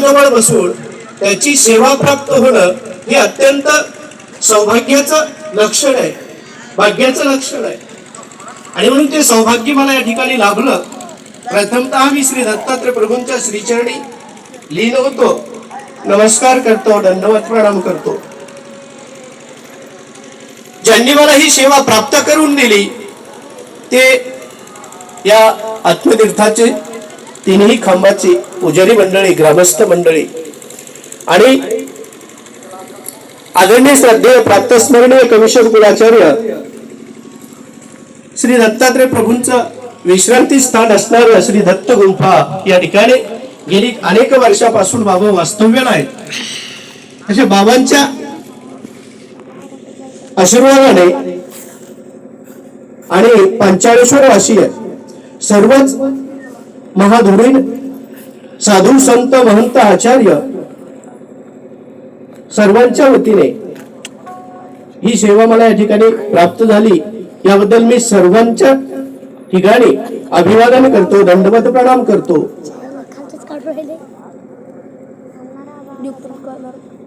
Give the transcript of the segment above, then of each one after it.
गुरुजनाजवळ बसून त्याची सेवा प्राप्त होणं हे अत्यंत सौभाग्याचं लक्षण आहे. भाग्याचं लक्षण आहे. आणि म्हणून ते सौभाग्य मला या ठिकाणी लाभलं. प्रथमतः मी श्री दत्तात्रय प्रभूंच्या श्रीचरणी लीन होतो. नमस्कार करतो दंडवत प्रणाम करतो. ज्यांनी मला ही सेवा प्राप्त करून दिली ते या आत्मतीर्थाचे तिन्ही खांबाची पुजारी मंडळी ग्रामस्थ मंडळी. आणि आदरणीय श्रद्धेय प्राप्तस्मरणीय कमिशन कुलाचार्य श्री दत्तात्रय प्रभूंचं विश्रांती स्थान असणारं श्री दत्त गुंफा या ठिकाणी गेली अनेक वर्षापासून बाबा वास्तव्याला आहेत अशा बाबांच्या आशीर्वादाने आणि पंचाळेश्वर वाशी सर्वच महाधुरीण साधू संत महंत आचार्य सर्वांच्या वतीने ही सेवा मला या ठिकाणी प्राप्त झाली. याबद्दल मी सर्वांच्या ठिकाणी अभिवादन करतो दंडवत प्रणाम करतो.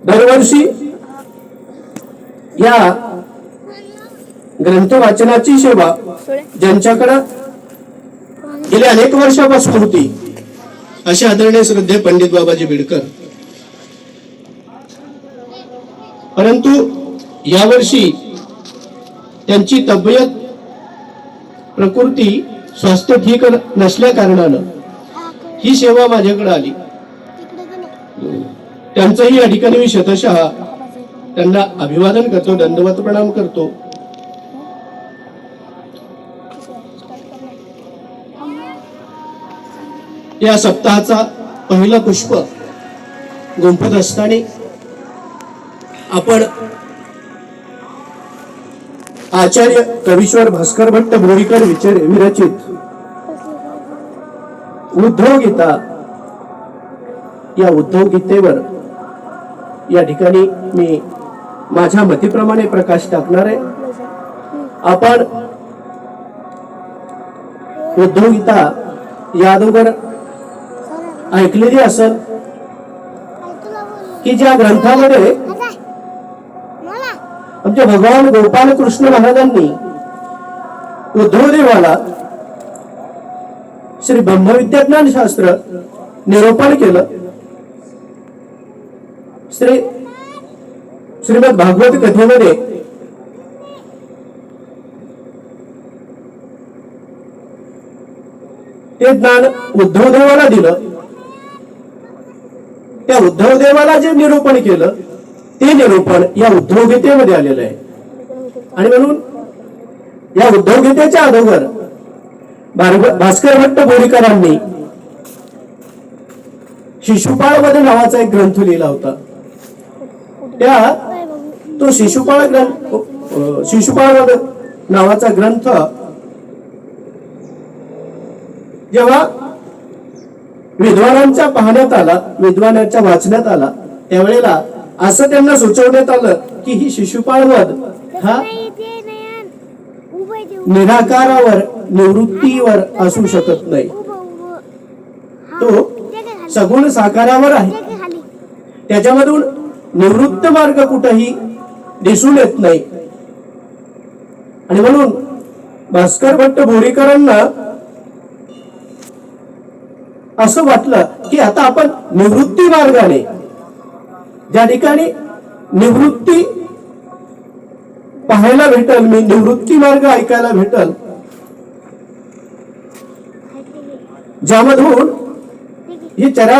दरवर्षी या ग्रंथ वाचनाची सेवा ज्यांच्याकडं गेली अनेक वर्षापासून होती. असे आदरणीय श्रद्धे पंडित बाबाजी बिडकर. परंतु यावर्षी त्यांची तब्येत प्रकृती स्वास्थ्य ठीक नसल्या कारणानं ही सेवा माझ्याकडे आली. त्यांचंही या ठिकाणी मी शतशः त्यांना अभिवादन करतो दंडवत प्रणाम करतो. या सप्ताहाचा पहिला पुष्प गुंफत असताना आपण आचार्य कवीश्वर भास्कर भट्ट बोरीकर विचार विरचित उद्धव गीता या उद्धव गीतेवर या ठिकाणी मी माझ्या मतीप्रमाणे प्रकाश टाकणार आहे. आपण उद्धव गीता या अगोदर ऐकलेली असेल की ज्या ग्रंथामध्ये आमच्या भगवान गोपाल कृष्ण महाराजांनी उद्धवदेवाला श्री ब्रह्मविद्याज्ञान शास्त्र निरूपण केलं. श्री श्रीमद भागवत कथेमध्ये ते ज्ञान उद्धवदेवाला दिलं. त्या उद्धव देवाला जे निरूपण केलं ते निरूपण या उद्धव गीतेमध्ये आलेलं आहे. आणि म्हणून या उद्धव गीतेच्या अगोदर भास्कर भट्ट बोरीकरांनी शिशुपाळ नावाचा एक ग्रंथ लिहिला होता. त्या तो शिशुपाळ ग्रंथ अ, शिशुपाळ नावाचा ग्रंथ जेव्हा विद्वानांच्या पाहण्यात आला विद्वानांच्या वाचण्यात आला त्यावेळेला असं त्यांना सुचवण्यात आलं की ही शिशुपाळवध हा निराकारावर निवृत्तीवर असू शकत नाही. तो सगुण साकारावर आहे. त्याच्यामधून निवृत्त मार्ग कुठंही दिसून येत नाही. आणि म्हणून भास्कर भट्ट बोरीकरांना असं वाटलं की आता आपण निवृत्ती मार्गाने ज्या ठिकाणी निवृत्ती पाहायला भेटल मी निवृत्ती मार्ग ऐकायला भेटल ज्यामधून ही चरा